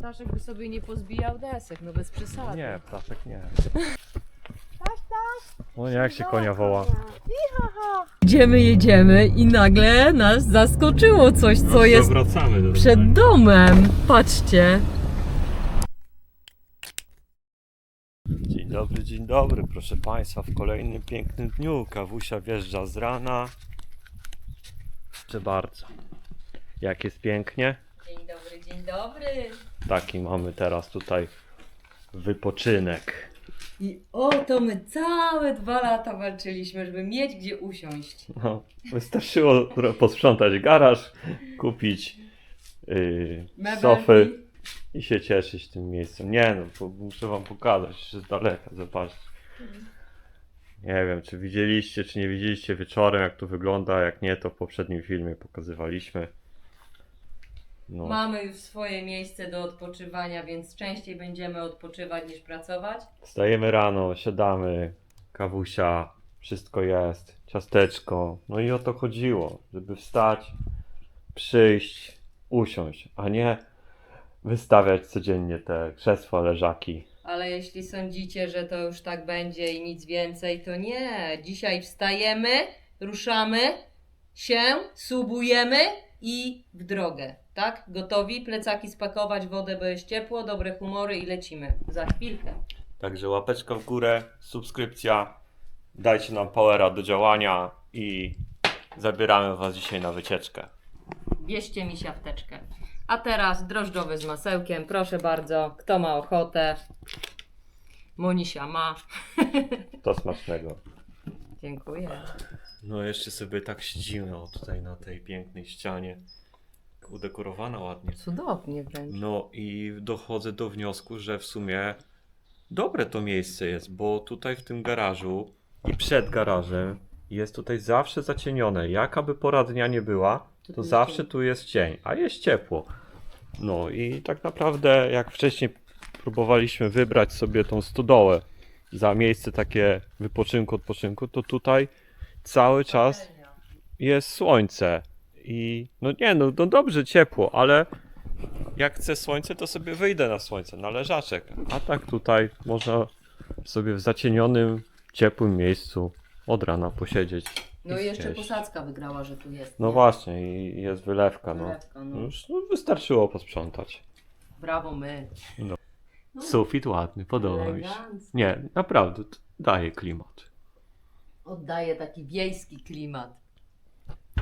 Staszek by sobie nie pozbijał desek, no bez przesady. Nie, ptaszek nie. No nie, jak się konia woła. Idziemy, jedziemy i nagle nas zaskoczyło coś, co jest wracamy do przed domem. Patrzcie. Dzień dobry, dzień dobry, proszę Państwa, w kolejnym pięknym dniu. Kawusia wjeżdża z rana. Proszę bardzo. Jak jest pięknie? Dzień dobry, dzień dobry. Taki mamy teraz tutaj wypoczynek. I oto my całe dwa lata walczyliśmy, żeby mieć gdzie usiąść. No, wystarczyło posprzątać garaż, kupić yy, Mebelki. sofy i się cieszyć tym miejscem. Nie no, bo muszę wam pokazać z daleka, zobaczcie. Nie wiem, czy widzieliście, czy nie widzieliście wieczorem, jak to wygląda. Jak nie, to w poprzednim filmie pokazywaliśmy. No, Mamy już swoje miejsce do odpoczywania, więc częściej będziemy odpoczywać niż pracować. wstajemy rano, siadamy, kawusia, wszystko jest, ciasteczko. No i o to chodziło, żeby wstać, przyjść, usiąść, a nie wystawiać codziennie te krzesła, leżaki. Ale jeśli sądzicie, że to już tak będzie i nic więcej, to nie. Dzisiaj wstajemy, ruszamy się, subujemy i w drogę. Tak? Gotowi? Plecaki spakować, wodę, bo jest ciepło, dobre humory i lecimy. Za chwilkę. Także łapeczka w górę, subskrypcja, dajcie nam powera do działania i zabieramy Was dzisiaj na wycieczkę. Bierzcie mi siateczkę. A teraz drożdżowy z masełkiem. Proszę bardzo, kto ma ochotę? Monisia ma. To smacznego. Dziękuję. No jeszcze sobie tak siedzimy o tutaj na tej pięknej ścianie. Udekorowana ładnie. Cudownie wręcz. No i dochodzę do wniosku, że w sumie dobre to miejsce jest, bo tutaj w tym garażu i przed garażem jest tutaj zawsze zacienione. Jaka by pora dnia nie była, Tu to jest zawsze cień. tu jest cień, a jest ciepło. No i tak naprawdę jak wcześniej próbowaliśmy wybrać sobie tą stodołę za miejsce takie wypoczynku, odpoczynku, to tutaj cały czas jest słońce i no nie, no, no dobrze ciepło, ale jak chcę słońce, to sobie wyjdę na słońce, na leżaczek. A tak tutaj można sobie w zacienionym, ciepłym miejscu od rana posiedzieć. No i jeszcze zjeść. posadzka wygrała, że tu jest. No nie? właśnie, i jest wylewka, no. Wylewka, no. Już no, wystarczyło posprzątać. Brawo my. No. Sufit ładny, podoba mi się. Elegancko. Nie, naprawdę, to daje klimat. Oddaje taki wiejski klimat.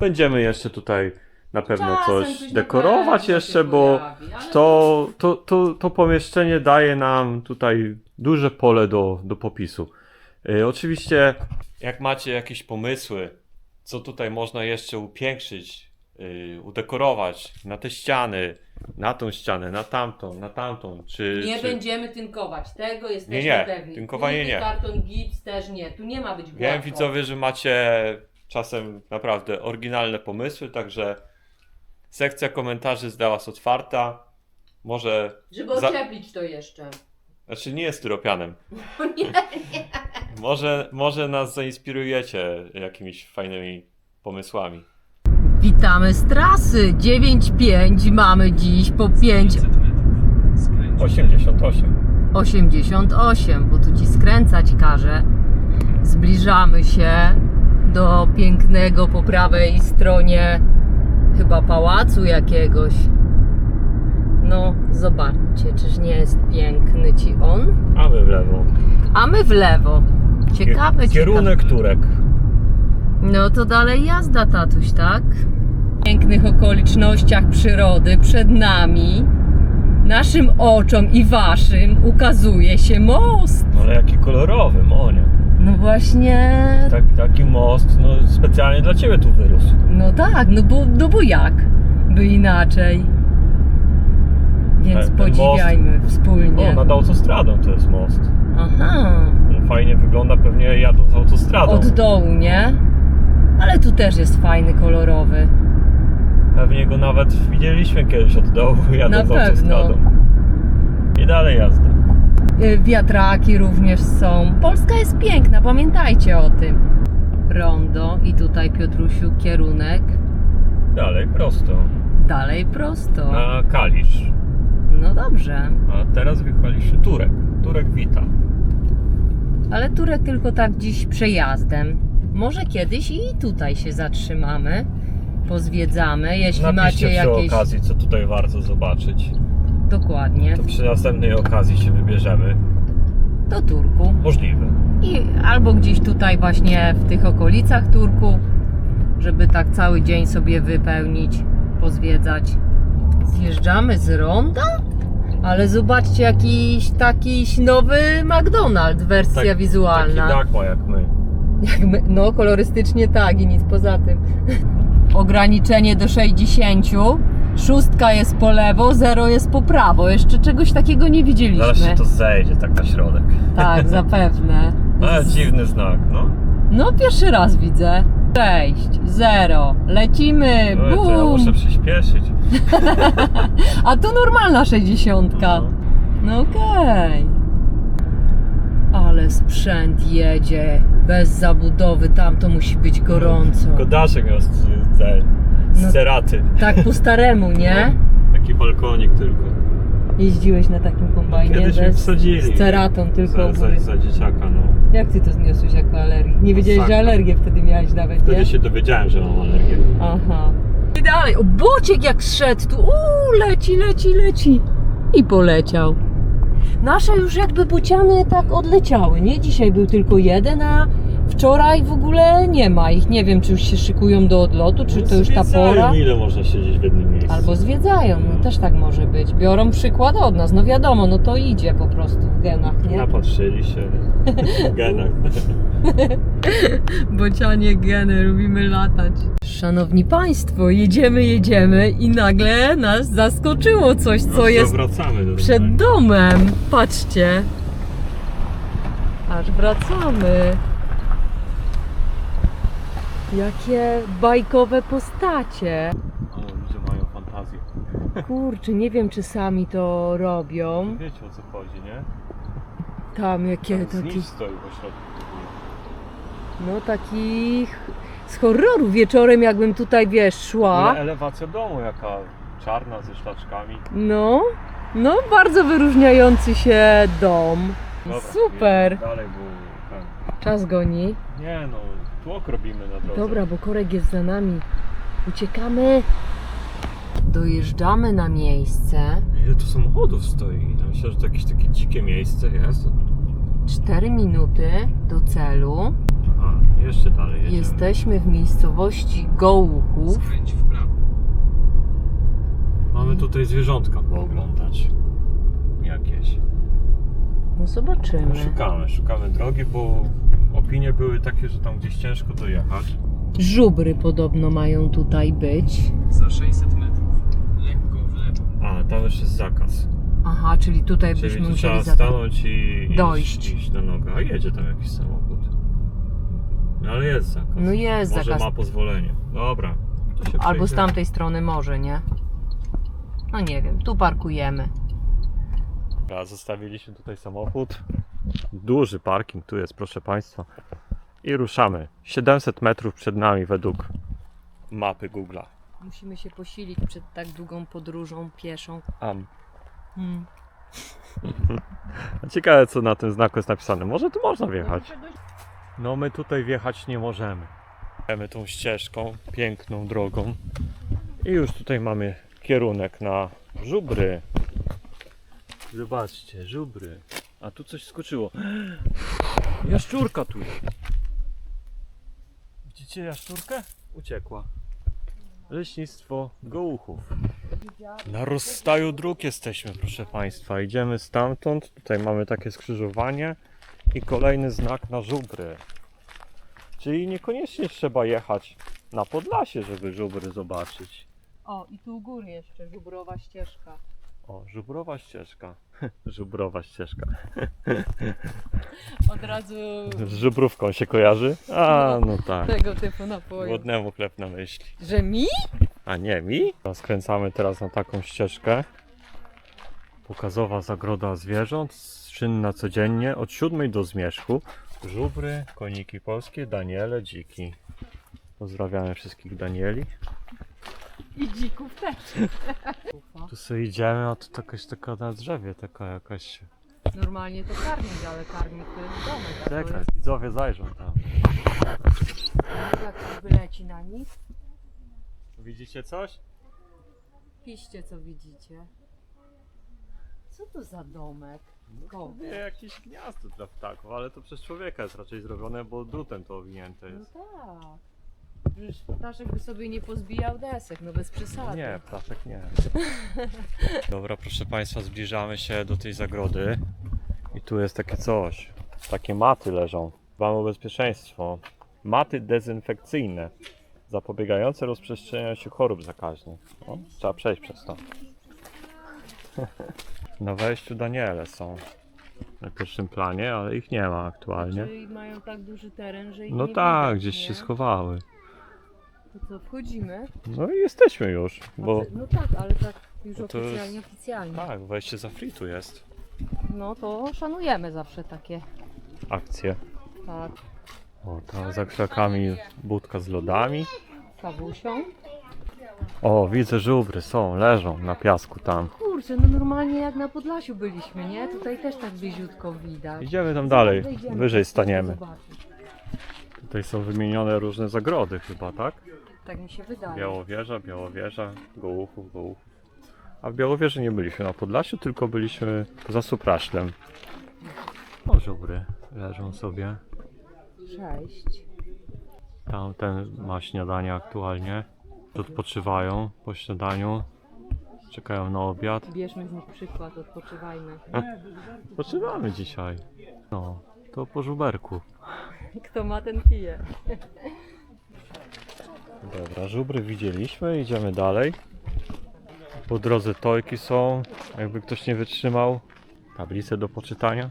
Będziemy jeszcze tutaj na pewno Czasem coś coś na dekorować pewno jeszcze, się bo pojawi, ale to, to, to, to pomieszczenie daje nam tutaj duże pole do, do popisu. Y, oczywiście, jak macie jakieś pomysły, co tutaj można jeszcze upiększyć, y, udekorować na te ściany, na tą ścianę, na tamtą, na tamtą, czy... Nie czy... będziemy tynkować. Tego jesteśmy nie. pewni. Tynkowanie nie. karton, gips też nie. Tu nie ma być gładko. Wiem widzowie, że macie czasem naprawdę oryginalne pomysły, także sekcja komentarzy dla was otwarta. Może, Żeby Za- ocieplić to jeszcze. znaczy nie jest styropianem. nie. Może, może nas zainspirujecie jakimiś fajnymi pomysłami. Witamy z trasy 9.5. Mamy dziś po 5 88. 88, bo tu ci skręcać każe. Zbliżamy się do pięknego po prawej stronie chyba pałacu jakiegoś. No, zobaczcie, czyż nie jest piękny ci on? A my w lewo. A my w lewo. Ciekawe, Kierunek Turek. ciekawe. No to dalej jazda, tatuś, tak? W pięknych okolicznościach przyrody przed nami, naszym oczom i waszym ukazuje się most. Ale jaki kolorowy, Monia. No właśnie, Tak, taki most, no specjalnie dla ciebie tu wyrósł. no tak, no bo, no bo jak by inaczej. Więc Ten- ten podziwiajmy wspólnie. O, nad autostradą to jest most. Aha, On fajnie wygląda, pewnie jadą z autostradą. od dołu, nie? Ale tu też jest fajny, kolorowy. Pewnie go nawet widzieliśmy kiedyś od dołu, jadąc Na pewno. autostradą. I dalej jazda. Y, Wiatraki również są. Polska jest piękna, pamiętajcie o tym. Rondo i tutaj Piotrusiu kierunek. Dalej prosto. Dalej prosto. Na Kalisz. No dobrze. A teraz wjechaliśmy Turek. Turek wita. Ale Turek tylko tak dziś przejazdem. Może kiedyś i tutaj się zatrzymamy. Pozwiedzamy, jeśli Napiszcie macie przy jakieś. okazji, co tutaj warto zobaczyć. Dokładnie. To przy następnej okazji się wybierzemy. Do Turku. Możliwe. I albo gdzieś tutaj właśnie w tych okolicach Turku, żeby tak cały dzień sobie wypełnić, pozwiedzać. Zjeżdżamy z ronda? Ale zobaczcie, jakiś takiś nowy McDonald's, wersja Tak- wizualna. Taki dach ma jak my. Jak my, no, kolorystycznie tak i nic poza tym. Ograniczenie do 60. Szóstka jest po lewo, zero jest po prawo. Jeszcze czegoś takiego nie widzieliśmy. Zaraz się to zejdzie tak na środek. Tak, zapewne. Ale dziwny znak, no. No, pierwszy raz widzę. 6, 0, lecimy, to ja muszę przyspieszyć. A tu normalna 60. No. No okej. Ale sprzęt jedzie bez zabudowy, tam to musi być gorąco. Kodaszek z, z No. ceraty. Tak po staremu, nie? Taki balkonik tylko. Jeździłeś na takim kombajnie Kiedyś mnie bez, wsadzili. z ceratą tylko Za, za, za dzieciaka, no. Jak ty to zniosłeś jako alergię? Nie wiedziałeś, że Masakra. alergię wtedy miałeś nawet, nie? Wtedy się dowiedziałem, że mam alergię. Aha. I dalej, o bociek jak szedł tu, uuu, leci, leci, leci. I poleciał. Nasze już jakby bociany tak odleciały, nie? Dzisiaj był tylko jeden, a wczoraj w ogóle nie ma ich. Nie wiem, czy już się szykują do odlotu, czy to już ta Zwiedzają, pora. ile można siedzieć w jednym miejscu. Albo zwiedzają, no też tak może być. Biorą przykład od nas, no wiadomo, no to idzie po prostu w genach, nie? Napatrzyli się w genach. Bocianie geny, lubimy latać. Szanowni Państwo, jedziemy, jedziemy i nagle nas zaskoczyło coś, co No, jest wracamy do przed domem. Patrzcie. Aż wracamy. Jakie bajkowe postacie. O, ludzie mają fantazję. Kurczę, nie wiem czy sami to robią. Wiecie o co chodzi, nie? Tam jakie Tam taki, stoi no takich z horroru wieczorem jakbym tutaj wiesz szła. Ale elewacja domu jaka czarna ze szlaczkami. No, no bardzo wyróżniający się dom. Dobra, Super. Dalej, bo Czas goni. Nie no, tłok robimy na drodze. Dobra, bo korek jest za nami. Uciekamy. Dojeżdżamy na miejsce. Ile tu samochodów stoi? Ja myślę, że to jakieś takie dzikie miejsce jest. 4 minuty do celu. Aha, jeszcze dalej jedziemy. Jesteśmy w miejscowości Gołuchów. Skręć w prawo. Mamy tutaj zwierzątka pooglądać. Jakieś. No zobaczymy. Szukamy, szukamy drogi, bo opinie były takie, że tam gdzieś ciężko dojechać. Żubry podobno mają tutaj być. Za 600 metrów. Lekko w lewo. A, tam już jest zakaz. Aha, czyli tutaj Czyli byśmy tu musieli trzeba za... stanąć i Dojść. Iść, iść na nogę. A jedzie tam jakiś samochód. No ale jest zakaz. No jest Może zakaz. ma pozwolenie. Dobra. To się Albo z przejdziemy. tamtej strony może, nie? No nie wiem, tu parkujemy. Dobra, Zostawiliśmy tutaj samochód. Duży parking tu jest, proszę Państwa. I ruszamy. 700 metrów przed nami według mapy Google'a. Musimy się posilić przed tak długą podróżą pieszą. Am. Hmm. Ciekawe co na tym znaku jest napisane. Może tu można wjechać. No my tutaj wjechać nie możemy. Idziemy tą ścieżką, piękną drogą. I już tutaj mamy kierunek na żubry. Zobaczcie, żubry. A tu coś skoczyło. Jaszczurka tu. Widzicie jaszczurkę? Uciekła. Leśnictwo Gołuchów. Na rozstaju dróg jesteśmy, proszę Państwa. Idziemy stamtąd. Tutaj mamy takie skrzyżowanie i kolejny znak na żubry. Czyli niekoniecznie trzeba jechać na Podlasie, żeby żubry zobaczyć. O, i tu u góry jeszcze żubrowa ścieżka. O, żubrowa ścieżka. żubrowa ścieżka. Od razu Z żubrówką się kojarzy? A, no tak. tego typu napoju. Głodnemu chleb na myśli. Że mi? A nie mi? Skręcamy teraz na taką ścieżkę. Pokazowa zagroda zwierząt, czynna codziennie od 7 do zmierzchu. Żubry, koniki polskie, Daniele, dziki. Pozdrawiamy wszystkich Danieli. I dzików też. Tu sobie idziemy, a tu jakaś taka na drzewie, taka jakaś... Normalnie to karmik, ale karmik to jest domek. a to Czekaj, jest- widzowie zajrzą tam. Jak to wyleci na nich? Widzicie coś? Piszcie co widzicie. Co to za domek? Kogo? Nie, jakieś gniazdo dla ptaków, ale to przez człowieka jest raczej zrobione, bo drutem to owinięte No jest. tak. Ptaszek by sobie nie pozbijał desek, no bez przesady. Nie, ptaszek nie. Dobra, proszę Państwa, zbliżamy się do tej zagrody. I tu jest takie coś. Takie maty leżą. Dbamy o bezpieczeństwo. Maty dezynfekcyjne. Zapobiegające rozprzestrzenianiu się chorób zakaźnych. O, trzeba przejść przez to. Na wejściu Daniele są. Na pierwszym planie, ale ich nie ma aktualnie. Czyli mają tak duży teren, że ich No nie tak, widać, gdzieś nie? się schowały. To co, wchodzimy? No i jesteśmy już, bo No tak, ale tak już to jest- oficjalnie, oficjalnie. tak, wejście za free tu jest. No to szanujemy zawsze takie. Akcje. Tak, O, tam za krzakami budka z lodami. kawusią. O, widzę żubry, są, leżą na piasku tam. Kurczę, no normalnie jak na Podlasiu byliśmy, nie? Tutaj też tak bliziutko widać. Idziemy tam dalej, Wejdziemy, wyżej staniemy. zobaczyć. Tutaj są wymienione różne zagrody chyba, tak? Tak mi się wydaje. Białowieża, Białowieża, Gołuchów, Gołuchów. A w Białowieży nie byliśmy na Podlasiu, tylko byliśmy za Supraszlem. O, żubry leżą sobie. Sześć. Tam ten ma śniadanie aktualnie. Odpoczywają po śniadaniu. Czekają na obiad. Bierzmy z nich przykład, odpoczywajmy. Odpoczywamy dzisiaj. No, to po żuberku. Kto ma, ten pije. Dobra, żubry widzieliśmy, idziemy dalej. Po drodze tojki są, jakby ktoś nie wytrzymał. Tablice do poczytania.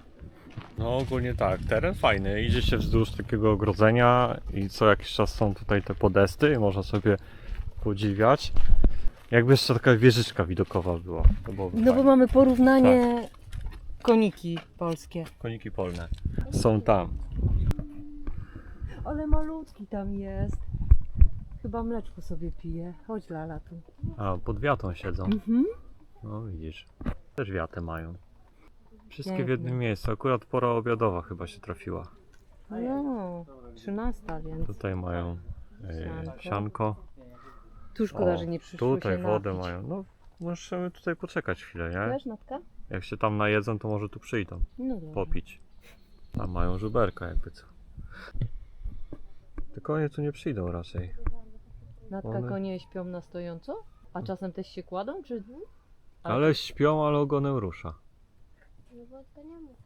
No ogólnie tak, teren fajny. Idzie się wzdłuż takiego ogrodzenia i co jakiś czas są tutaj te podesty i można sobie podziwiać. Jakby jeszcze taka wieżyczka widokowa była. To byłoby No bo fajnie. mamy porównanie koniki polskie. Koniki polne są tam. Ale malutki tam jest. Chyba mleczko sobie pije. Chodź Lala tu. A, pod wiatą siedzą. Mhm. No widzisz. Też wiatę mają. Wszystkie w Piękne. jednym miejscu. Akurat pora obiadowa chyba się trafiła. No, 13, więc Tutaj mają e, Sianko. sianko. tu szkoda, O, że nie przyszło Tutaj się wodę napić. mają. No, możemy tutaj poczekać chwilę, nie? Wiesz, Natka? Jak się tam najedzą, to może tu przyjdą No dobra. popić. Tam mają żuberka jakby co. Te konie tu nie przyjdą raczej. Natka, One- konie śpią na stojąco? A czasem też się kładą, czy... A- Ale śpią, ale ogonem rusza. No bo to nie mów.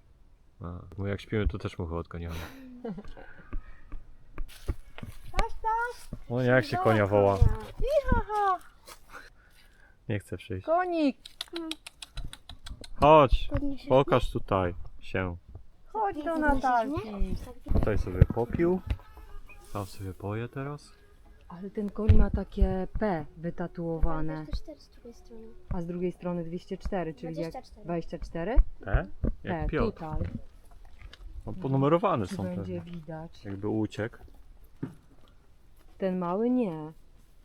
A, bo jak śpimy, to też muchy odganiamy. O nie, jak się konia woła. Nie chce przyjść. Konik! Chodź, Podniesiesz pokaż tutaj się. Chodź do Natalki. Tutaj sobie popił. Tam sobie poje teraz. Ale ten koń ma takie P wytatuowane. 24 z drugiej strony. A z drugiej strony 204, czyli jak 24. 24? Te? P, Jak Piotr. tutaj. No, ponumerowane Czy są będzie pewnie. widać. Jakby uciekł. Ten mały nie.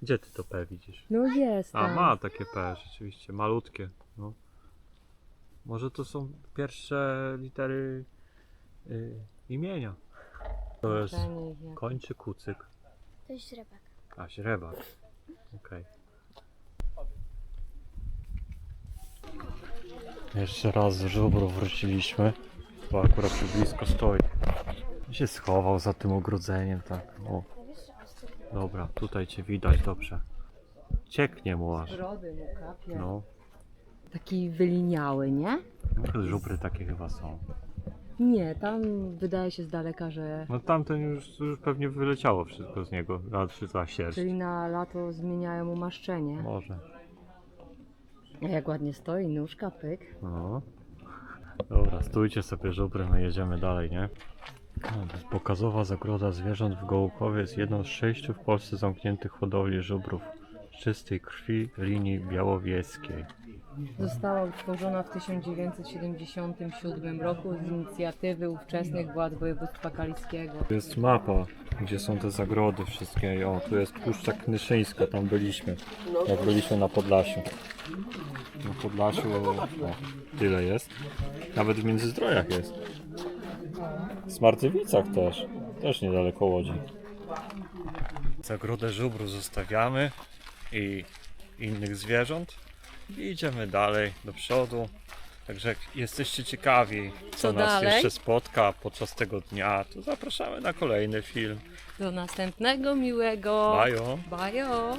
Gdzie ty to P widzisz? No jest A, tam. ma takie P, rzeczywiście. Malutkie. No. Może to są pierwsze litery y, imienia. To jest koń czy kucyk? To jest źrebak. A, źrebak. Okej. Jeszcze raz z żubru wróciliśmy, bo akurat tu blisko stoi. I się schował za tym ogrodzeniem, tak. O, dobra, tutaj cię widać dobrze. Cieknie mu aż. Brody mu kapie. No, Taki wyliniały, nie? no żubry takie chyba są. Nie, tam wydaje się z daleka, że... No tamten już, już pewnie wyleciało wszystko z niego, znaczy ta sierść. Czyli na lato zmieniają umaszczenie. Może. A jak ładnie stoi, nóżka, pyk. No. Dobra, stójcie sobie żubry, my jedziemy dalej, nie? No, pokazowa zagroda zwierząt w Gołuchowie jest jedną z sześciu w Polsce zamkniętych hodowli żubrów czystej krwi linii białowieskiej. Została utworzona w 1977 roku z inicjatywy ówczesnych władz województwa kaliskiego. Tu jest mapa, gdzie są te zagrody wszystkie. O, tu jest Puszcza Knyszyńska, tam byliśmy. Jak byliśmy na Podlasiu. Na Podlasiu o, tyle jest. Nawet w Międzyzdrojach jest. W Smartywicach też. Też niedaleko Łodzi. Zagrodę żubru zostawiamy i innych zwierząt. I idziemy dalej do przodu. Także jak jesteście ciekawi, co, Co nas dalej? jeszcze spotka podczas tego dnia, to zapraszamy na kolejny film. Do następnego miłego. Bajo! Bajo.